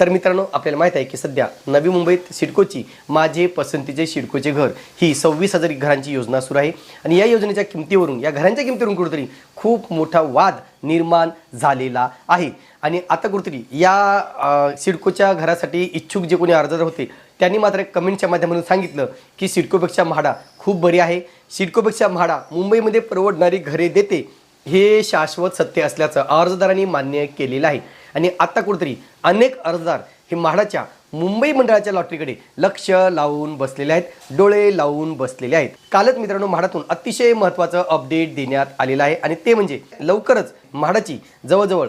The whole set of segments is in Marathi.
तर मित्रांनो आपल्याला माहीत आहे की सध्या नवी मुंबईत सिडकोची माझे पसंतीचे सिडकोचे घर ही सव्वीस हजार घरांची योजना सुरू आहे. आणि या योजनेच्या किमतीवरून या घरांच्या किमतीवरून कुठेतरी खूप मोठा वाद निर्माण झालेला आहे. आणि आता कुठेतरी या सिडकोच्या घरासाठी इच्छुक जे कोणी अर्जदार होते त्यांनी मात्र कमेंटच्या माध्यमातून सांगितलं की सिडकोपेक्षा म्हाडा खूप बरी आहे. सिडकोपेक्षा म्हाडा मुंबईमध्ये परवडणारी घरे देते हे शाश्वत सत्य असल्याचं अर्जदारांनी मान्य केलेलं आहे. आणि आत्ता कुठेतरी अनेक अर्जदार हे म्हाडाच्या मुंबई मंडळाच्या लॉटरीकडे लक्ष लावून बसलेले आहेत डोळे लावून बसलेले आहेत. कालच मित्रांनो म्हाडातून अतिशय महत्त्वाचं अपडेट देण्यात आलेलं आहे आणि ते म्हणजे लवकरच म्हाडाची जवळजवळ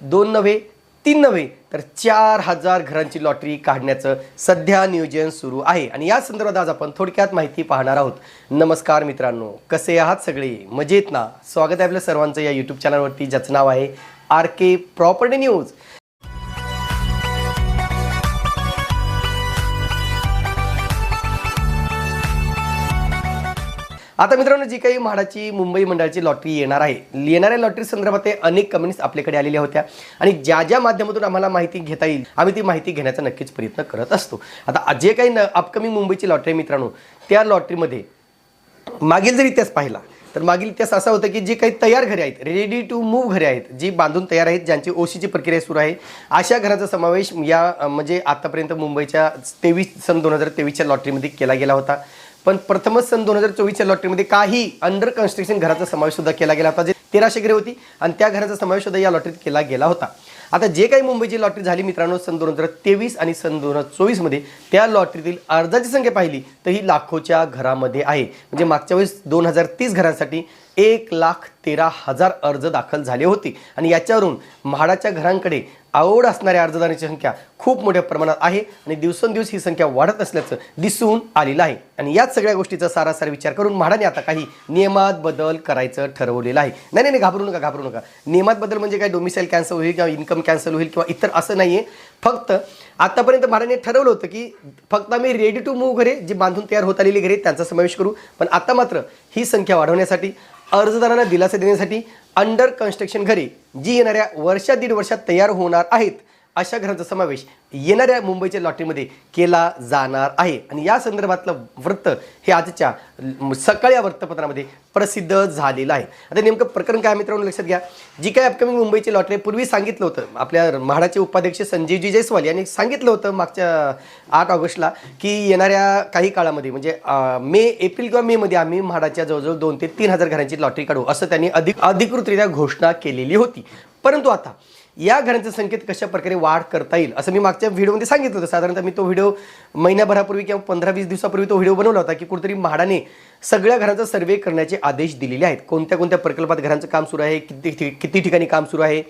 दोन नव्हे तीन नव्हे तर चार हजार घरांची लॉटरी काढण्याचं सध्या नियोजन सुरू आहे. आणि या संदर्भात आज आपण थोडक्यात माहिती पाहणार आहोत. नमस्कार मित्रांनो कसे आहात सगळे? मजेत ना? स्वागत आहे आपल्या सर्वांचं या यूट्यूब चॅनलवरती ज्याचं नाव आहे आर के प्रॉपर्टी न्यूज. आता मित्रांनो जी काही म्हाडाची मुंबई मंडळाची लॉटरी येणार आहे येणाऱ्या लॉटरी संदर्भात ते अनेक कमेंट्स आपल्याकडे आलेल्या होत्या आणि ज्या ज्या माध्यमातून आम्हाला माहिती घेता येईल आम्ही ती माहिती घेण्याचा नक्कीच प्रयत्न करत असतो. आता जे काही अपकमिंग मुंबईची लॉटरी आहे मित्रांनो त्या लॉटरीमध्ये मागील जर इतिहास पाहिला तर मागील इतिहास असा होता की जे काही तयार घरे आहेत रेडी टू मूव्ह घरे आहेत जी बांधून तयार आहेत ज्यांची ओशीची प्रक्रिया सुरू आहे अशा घराचा समावेश या म्हणजे आतापर्यंत मुंबईच्या तेवीस सन दोन हजार तेवीसच्या लॉटरीमध्ये केला गेला होता. पण प्रथमच सन दोन हजार चोवीसच्या लॉटरीमध्ये काही अंडर कन्स्ट्रक्शन घराचा समावेश सुद्धा केला गेला होता जे तेराशे घरे होती आणि त्या घराचा समावेश सुद्धा या लॉटरीत केला गेला होता. आता जे काही मुंबईची लॉटरी झाली मित्रांनो सन दोन हजार तेवीस आणि सन दोन हजार चोवीसमध्ये त्या लॉटरीतील अर्जाची संख्या पाहिली तर ही लाखोच्या घरामध्ये आहे. म्हणजे मागच्या वेळेस दोन हजार तीस घरांसाठी एक लाख तेरा हजार अर्ज दाखल झाले होते. आणि याच्यावरून म्हाडाच्या घरांकडे आवड असणाऱ्या अर्जदारांची संख्या खूप मोठ्या प्रमाणात आहे आणि दिवसेंदिवस ही संख्या वाढत असल्याचं दिसून आलेलं आहे. आणि याच सगळ्या गोष्टीचा सारासार विचार करून म्हाडाने आता काही नियमात बदल करायचं ठरवलेलं आहे. नाही नाही नाही, घाबरू नका घाबरू नका. नियमात बदल म्हणजे काय? डोमिसाईल कॅन्सल होईल किंवा इन्कम कॅन्सल होईल किंवा इतर असं नाही आहे फक्त आतापर्यंत म्हाडाने ठरवलं होतं की फक्त आम्ही रेडी टू मूव्ह घरे जी बांधून तयार होत आलेली घरे त्यांचा समावेश करू. पण आता मात्र ही संख्या वाढवण्यासाठी अर्जदारांना दिलासा देण्यासाठी अंडर कन्स्ट्रक्शन घरे जी येणाऱ्या वर्षा दीड वर्षात तयार होणार आहेत. अशा घरांचा समावेश येणाऱ्या मुंबईच्या लॉटरीमध्ये केला जाणार आहे. आणि या संदर्भातलं वृत्त हे आजच्या सकाळी या वृत्तपत्रामध्ये प्रसिद्ध झालेलं आहे. आता नेमकं प्रकरण काय मित्रांनो लक्षात घ्या. जी काय अपकमिंग मुंबईची लॉटरी पूर्वी सांगितलं होतं आपल्या म्हाडाचे उपाध्यक्ष संजीवजी जयस्वाल यांनी सांगितलं होतं मागच्या आठ ऑगस्टला की येणाऱ्या काही काळामध्ये म्हणजे मे एप्रिल किंवा मेमध्ये आम्ही म्हाडाच्या जवळजवळ दोन ते तीन हजार घरांची लॉटरी काढू असं त्यांनी अधिक अधिकृतरित्या घोषणा केलेली होती. परंतु आता या घरांचे संख्येत कशा प्रकारे वाढ करता येईल? असं मी मागच्या व्हिडिओमध्ये सांगितलं होतं. साधारणतः मी तो व्हिडिओ महिन्याभरापूर्वी किंवा पंधरा वीस दिवसापूर्वी तो व्हिडिओ बनवला होता की कुठेतरी म्हाडाने सगळ्या घरांचा सर्वे करण्याचे आदेश दिलेले आहेत. कोणत्या कोणत्या प्रकल्पात घरांचं काम सुरू आहे? किती ठि- किती ठिकाणी काम सुरू आहे?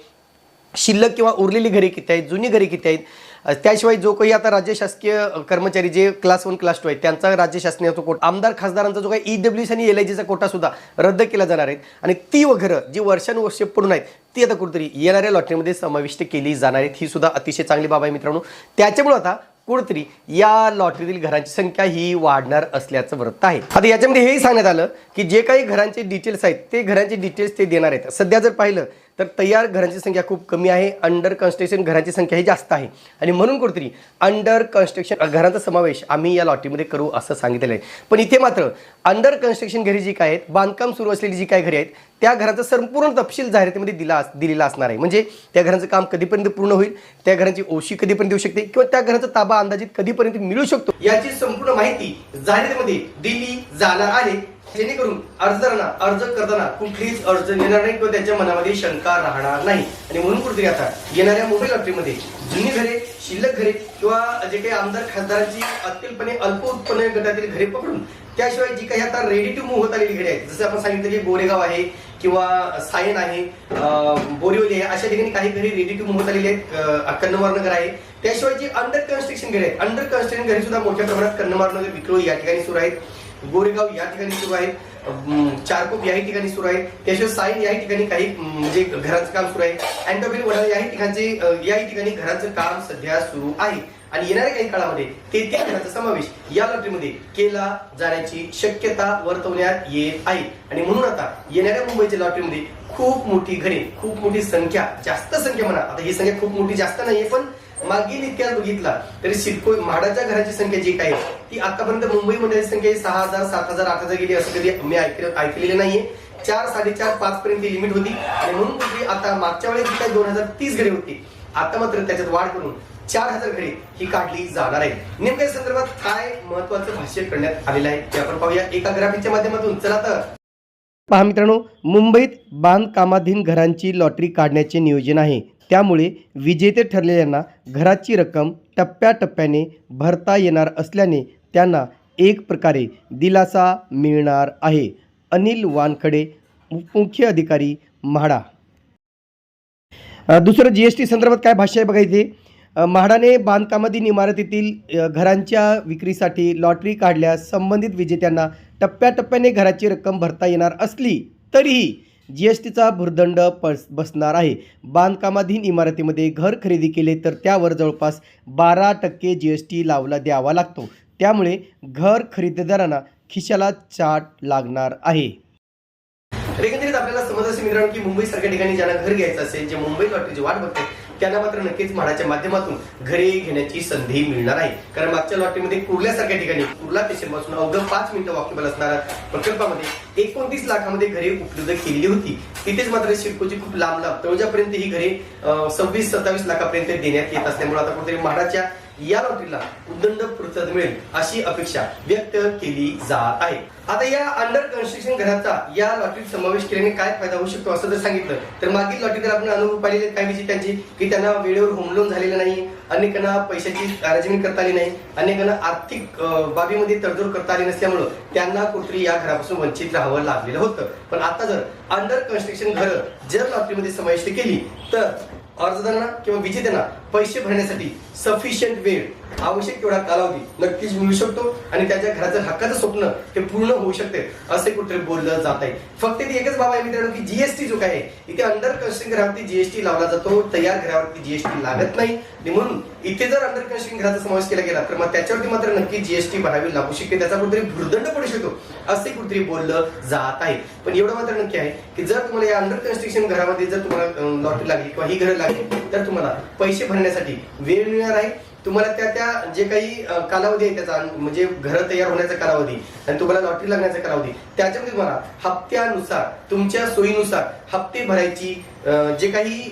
शिल्लक किंवा उरलेली घरे किती आहेत जुनी घरे किती आहेत त्याशिवाय जो काही आता राज्य शासकीय कर्मचारी जे क्लास वन क्लास टू आहेत त्यांचा राज्य शासनाचा कोटा आमदार खासदारांचा जो काही ई डब्ल्यू सी आणि एल आय जीचा कोटा सुद्धा रद्द केला जाणार आहेत. आणि ती वगैरे घरं जी वर्षानुवर्षे पडून आहेत ती आता कुठेतरी येणाऱ्या लॉटरीमध्ये समाविष्ट केली जाणार आहेत. ही सुद्धा अतिशय चांगली बाब आहे मित्रांनो. त्याच्यामुळे आता कुठेतरी या लॉटरीतील घरांची संख्या ही वाढणार असल्याचं वृत्त आहे. आता याच्यामध्ये हेही सांगण्यात आलं की जे काही घरांचे डिटेल्स आहेत ते घरांचे डिटेल्स ते देणार आहेत. सध्या जर पाहिलं तर तयार घरांची संख्या खूप कमी आहे अंडर कन्स्ट्रक्शन घरांची संख्या ही जास्त आहे. आणि म्हणून कुठेतरी अंडर कन्स्ट्रक्शन घरांचा समावेश आम्ही या लॉटरीमध्ये करू असं सांगितलेलं आहे. पण इथे मात्र अंडर कन्स्ट्रक्शन घरी जी काय आहेत बांधकाम सुरू असलेली जी काय घरे आहेत त्या घराचा संपूर्ण तपशील जाहिरातीमध्ये दिला दिलेला असणार आहे. म्हणजे त्या घराचं काम कधीपर्यंत पूर्ण होईल त्या घरांची ओशी कधीपर्यंत देऊ शकते किंवा त्या घराचा ताबा अंदाजित कधीपर्यंत मिळू शकतो याची संपूर्ण माहिती जाहिरातीमध्ये दिली जाणार आहे. जेणेकरून अर्जदारांना अर्ज करताना कुठलीच अडचण येणार नाही किंवा त्यांच्या मनामध्ये शंका राहणार नाही. आणि म्हणून कुठेतरी आता येणाऱ्या मोबाईल लॉटरीमध्ये जुनी घरे शिल्लक घरे किंवा जे काही आमदार खासदारांची अत्यल्पणे अल्प उत्पन्न गटातील घरे पकडून त्याशिवाय जी काही आता रेडी टू मूव्ह होत आलेली घरे आहेत जसं आपण सांगितलं की गोरेगाव आहे किंवा सायन आहे बोरिवली आहे अशा ठिकाणी काही घरी रेडी टू मूव्ह होत आलेली आहेत कन्नमार नगर आहे. त्याशिवाय जी अंडर कन्स्ट्रक्शन घरे आहेत अंडर कन्स्ट्रक्शन घरी सुद्धा मोठ्या प्रमाणात कन्नमार नगर विक्रोळी या ठिकाणी सुरू आहेत. गोरेगाव या ठिकाणी सुरू आहे. चारकोप याही ठिकाणी सुरू आहे. त्याशिवाय साईन याही ठिकाणी काही म्हणजे घराचं काम सुरू आहे. अँटोबिल वडाळ याही ठिकाणचे याही ठिकाणी घराचं काम सध्या सुरू आहे. आणि येणाऱ्या काही काळामध्ये तेहतीस घराचा समावेश या लॉटरीमध्ये केला जाण्याची शक्यता वर्तवण्यात येत आहे. आणि म्हणून आता येणाऱ्या मुंबईच्या लॉटरीमध्ये खूप मोठी घरे खूप मोठी संख्या जास्त संख्या म्हणा. आता ही संख्या खूप मोठी जास्त नाहीये पण मागील इतिहास बघितला तरी सिडको म्हाडाच्या घराची संख्या जी काय आहे, ती आतापर्यंत मुंबई मंडळाची संख्या सहा हजार सात हजार आठ हजार गेली असं कधी मी ऐकलं ऐकलेलं नाहीये. चार साडेचार पाच पर्यंत लिमिट होती. आणि म्हणून आता मागच्या वेळेस काय दोन हजार तीस घरे होती आता मात्र त्याच्यात वाढ करून चार हजार घरे ही काढली जाणार आहे. नेमक्या संदर्भात काय महत्वाचं भाष्य करण्यात आलेलं आहे ते आपण पाहूया. एका ग्राफिकच्या माध्यमातून. चला तर. पहा मित्रांनो मुंबईत बांधकामाधीन घरांची लॉटरी काढण्याचे नियोजन आहे. त्यामुळे विजेते ठरलेल्यांना घराची रक्कम टप्प्याटप्प्याने भरता येणार असल्याने त्यांना एक प्रकारे दिलासा मिळणार आहे. अनिल वानखडे मुख्य अधिकारी म्हाडा. दुसरं जी एस टी संदर्भात काय भाष्य आहे बघा इथे? म्हाडाने बांधकामाधीन इमारतीतील घरांच्या विक्रीसाठी लॉटरी काढल्यास संबंधित विजेत्यांना टप्प्याटप्प्याने घराची रक्कम भरता येणार असली तरीही जी एस टीचा भुर्दंड पस बसणार आहे. बांधकामाधीन इमारतीमध्ये घर खरेदी केले तर त्यावर जवळपास बारा टक्के जी एस टी लावला द्यावा लागतो. त्यामुळे घर खरेदीदारांना खिशाला चाट लागणार आहे. एकंदरीत आपल्याला समज असे मित्रांनो की मुंबईसारख्या ठिकाणी ज्यांना घर घ्यायचं असेल जे मुंबईत वाटते जे वाट बघते त्यांना मात्र नक्कीच म्हाडाच्या माध्यमातून घरे घेण्याची संधी मिळणार आहे. कारण मागच्या लॉटरीमध्ये कुर्ल्यासारख्या ठिकाणी कुर्ला स्टेशनपासून अवघं पाच मिनिटं वॉकेबल असणाऱ्या प्रकल्पामध्ये एकोणतीस लाखामध्ये घरे उपलब्ध केलेली होती. तिथेच मात्र शिडकोची खूप लांब लांब तळोजापर्यंत ही घरे सव्वीस सत्तावीस लाखापर्यंत देण्यात येत असल्यामुळे आता कुठेतरी म्हाडाच्या या लॉटरीला उदंड प्रतिसाद मिळेल अशी अपेक्षा व्यक्त केली जात आहे. आता या अंडर कन्स्ट्रक्शन घराचा या लॉटरीत समावेश केल्याने काय फायदा होऊ शकतो असं जर सांगितलं तर मागील लॉटरीत आपण अनुभव पाहिलेले काय काही विजेत्यांची की त्यांना वेळेवर होम लोन झालेलं नाही अनेकांना पैशाची अरेंजमेंट करता आली नाही अनेकांना आर्थिक बाबीमध्ये तडजोड करता आली नसल्यामुळं त्यांना कुठेतरी या घरापासून वंचित राहावं लागलेलं होतं. पण आता जर अंडर कन्स्ट्रक्शन घरं जर लॉटरीमध्ये समाविष्ट केली तर अर्जदारांना किंवा विजेत्यांना पैसे भरण्यासाठी सफिशियंट वेळ आवश्यक तेवढा कालावधी नक्कीच मिळू शकतो आणि त्याच्या घराचं हक्काचं स्वप्न हे पूर्ण होऊ शकते असे कुठे बोललं जात आहे. फक्त ती एकच बाब आहे मित्रांनो की जीएसटी जो काय आहे इथे अंडर कन्स्ट्रक्शन घरावरती जीएसटी लावला जातो तयार घरावरती जीएसटी लागत नाही. आणि म्हणून इथे जर अंडर कन्स्ट्रक्शन घराचा समावेश केला गेला तर मग त्याच्यावरती मात्र नक्की जीएसटी भरावी लागू शकते त्याचा कुठेतरी भूर्दंड पडू शकतो असे कुठेतरी बोललं जात आहे. पण एवढं मात्र नक्की आहे की जर तुम्हाला या अंडर कन्स्ट्रक्शन घरामध्ये जर तुम्हाला लॉटरी लागली किंवा ही घरं लागली तर तुम्हाला पैसे भरण्या करण्यासाठी वेगवेगळ्या राहील तुम्हाला त्या त्या जे काही कालावधी आहे त्याचा म्हणजे घरं तयार होण्याचा कालावधी आणि तुम्हाला लॉटरी लागण्याचा कालावधी त्याच्यामध्ये तुम्हाला हप्त्यानुसार तुमच्या सोयीनुसार हप्ते भरायची जे काही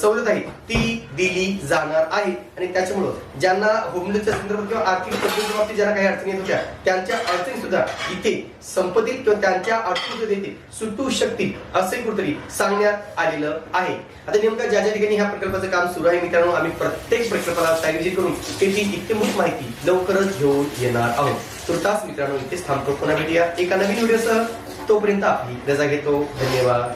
सवलत आहे ती दिली जाणार आहे. आणि त्याच्यामुळं ज्यांना होमलेसच्या संदर्भात किंवा आर्थिक परिस्थितीच्या बाबतीत ज्यांना काही अडचणी येत होत्या त्यांच्या अडचणी सुद्धा इथे संपतील किंवा त्यांच्या अडचणी सुद्धा इथे सुटू शकतील असे कुठेतरी सांगण्यात आलेलं आहे. आता नेमका ज्या ज्या ठिकाणी ह्या प्रकल्पाचं काम सुरू आहे मित्रांनो आम्ही प्रत्येक प्रकल्पाला साईड करून त्याची इत्यंभूत माहिती लवकरच घेऊन येणार आहोत. तुर्तास मित्रांनो इथेच थांबतो पुन्हा भेटूया एका नवीन व्हिडिओसह. तोपर्यंत आपली रजा घेतो. धन्यवाद.